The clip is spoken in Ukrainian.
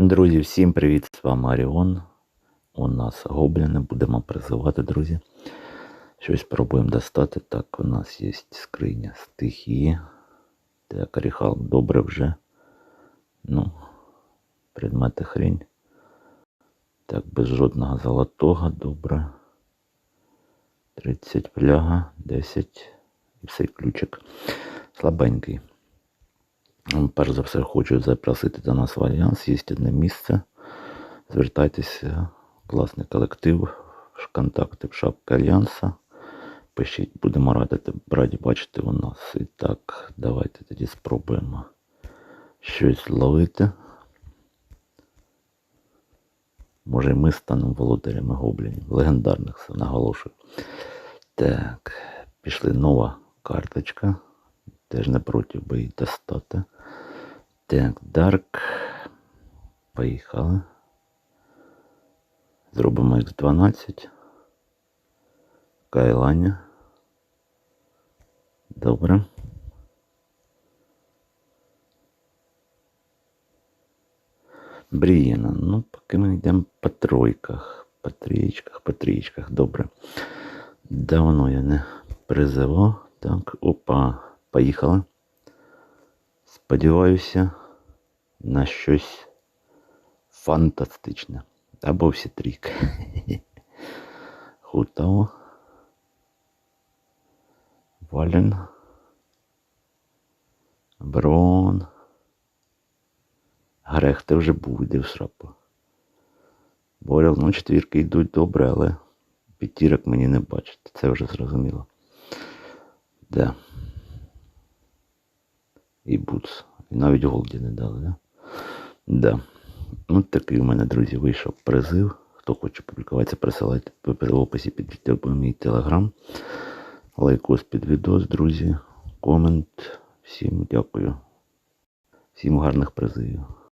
Друзі, всім привіт! З вами Аріон. У нас гобліни, будемо призивати, друзі. Щось пробуємо достати. Так, у нас є скриня стихії. Так, оріхал добре вже. Ну, предмети хрень. Так, без жодного золотого, добре. 30 пляга, 10 і все ключик. Слабенький. Ну, Перш за все хочу запросити до нас в альянс. Є одне місце. Звертайтеся, класний колектив, контакти в шапки Альянса. Пишіть, будемо радити, раді бачити у нас. І так, давайте тоді спробуємо щось зловити. Може, і ми станемо володарями гоблінів. Легендарних це наголошую. Так, пішли нова карточка. Теж не проти би її достати. Так, Дарк. Поїхали. Зробимо X12. Кайланя. Добре. Брієна. Ну, поки ми йдемо по тройках, по трієчках, по трієчках. Добре. Давно я не призивав. Так, опа, поїхали. Сподіваюся на щось фантастичне. Або всі трійки. Хутао. Вален. Брон. Грех, ти вже був, іди в срапу. Борел, ну четвірки йдуть добре, але п'ятірок мені не бачити. Це вже зрозуміло. Да. І Бутс. І навіть Голді не дали, да? Да. Ну, такий у мене, друзі, вийшов призив. Хто хоче публікуватися, присилайте в описі під мій телеграм. Лайкос під відос, друзі. Комент. Всім дякую. Всім гарних призивів.